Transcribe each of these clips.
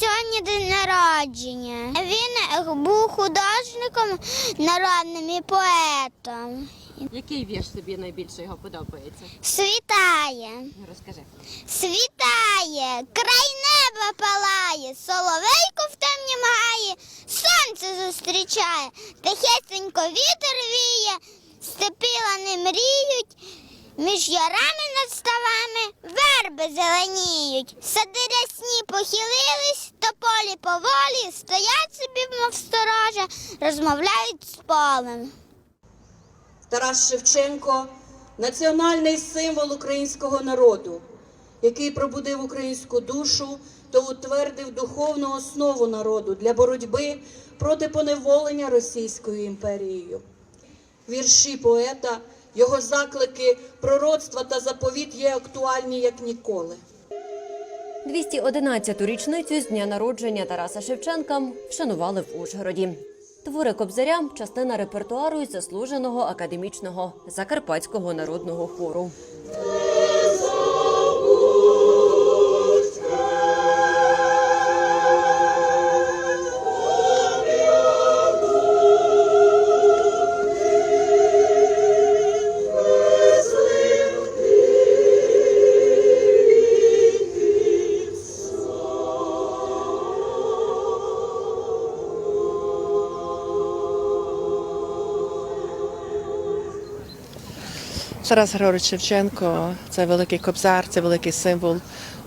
сьогодні день народження. Він був художником народним і поетом. Який вірш тобі найбільше його подобається? Світає, Ну, Розкажи. світає, край неба палає, соловейко в темні має, сонце зустрічає, тихесенько вітер віє, степіла не мріють, між ярами над ставами верби зеленіють, сади рясні похилились, тополі поволі, стоять собі, мов сторожа, розмовляють з полем. Тарас Шевченко національний символ українського народу, який пробудив українську душу та утвердив духовну основу народу для боротьби проти поневолення Російською імперією. Вірші поета, його заклики, пророцтва та заповіт є актуальні як ніколи. 211-ту річницю з дня народження Тараса Шевченка вшанували в Ужгороді. Твори Кобзаря – частина репертуару із заслуженого академічного закарпатського народного хору. Тарас Григорович Шевченко це великий кобзар, це великий символ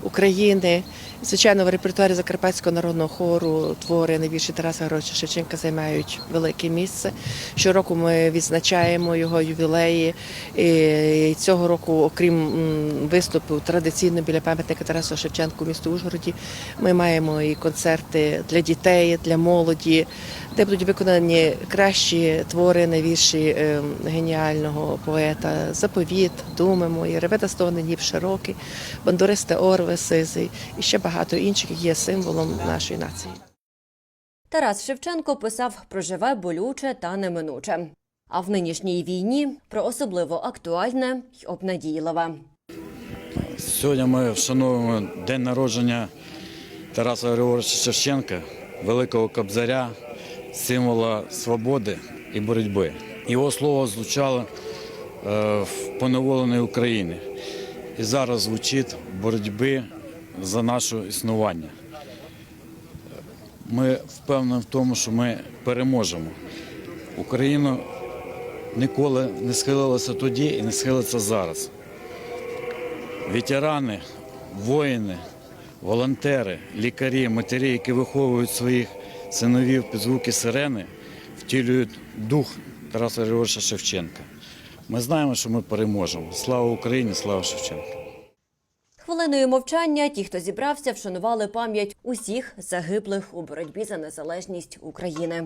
України. Звичайно, в репертуарі Закарпатського народного хору твори найбільші Тараса Григоровича Шевченка займають велике місце. Щороку ми відзначаємо його ювілеї. І цього року, окрім виступу традиційно біля пам'ятника Тарасу Шевченку в місті Ужгороді, ми маємо і концерти для дітей, для молоді, де будуть виконані кращі твори найвірші е, геніального поета Заповіт, Думи мої, Реведа Стогне Нів Широкий, Бандуристе Орве Сизий і ще багато інших є символом нашої нації. Тарас Шевченко писав про живе, болюче та неминуче. А в нинішній війні про особливо актуальне й обнадійливе. Сьогодні ми вшановуємо день народження Тараса Григоровича Шевченка, великого кобзаря, символа свободи і боротьби. Його слово звучало е, в поневоленій Україні і зараз звучить боротьби за наше існування. Ми впевнені в тому, що ми переможемо. Україна ніколи не схилилася тоді і не схилиться зараз. Ветерани, воїни, волонтери, лікарі, матері, які виховують своїх синовів під звуки сирени, втілюють дух Тараса Григоровича Шевченка. Ми знаємо, що ми переможемо. Слава Україні, слава Шевченку! Хвилиною мовчання ті, хто зібрався, вшанували пам'ять усіх загиблих у боротьбі за незалежність України.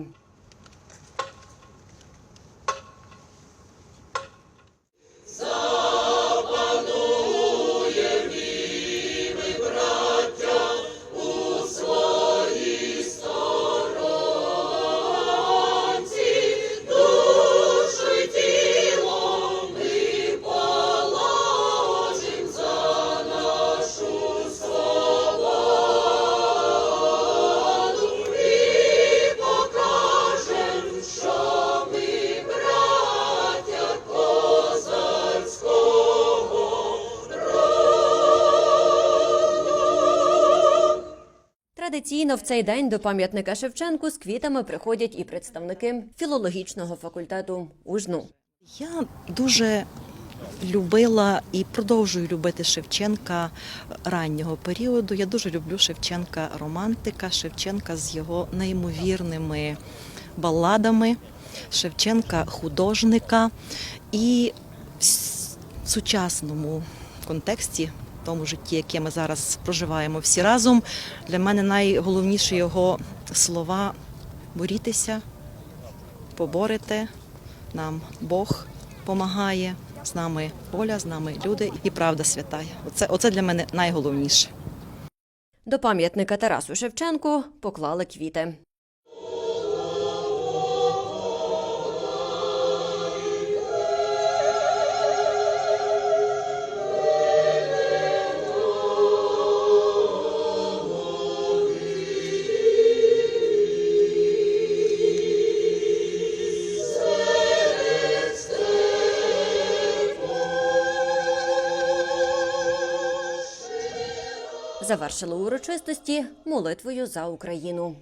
Традиційно в цей день до пам'ятника Шевченку з квітами приходять і представники філологічного факультету УЖНУ. Я дуже любила і продовжую любити Шевченка раннього періоду. Я дуже люблю Шевченка романтика, Шевченка з його неймовірними баладами, Шевченка художника і в сучасному контексті. Тому житті, яке ми зараз проживаємо всі разом, для мене найголовніші його слова борітеся, поборете, нам Бог помагає, з нами воля, з нами люди і правда святая. Оце, оце для мене найголовніше. До пам'ятника Тарасу Шевченку поклали квіти. Завершили урочистості молитвою за Україну.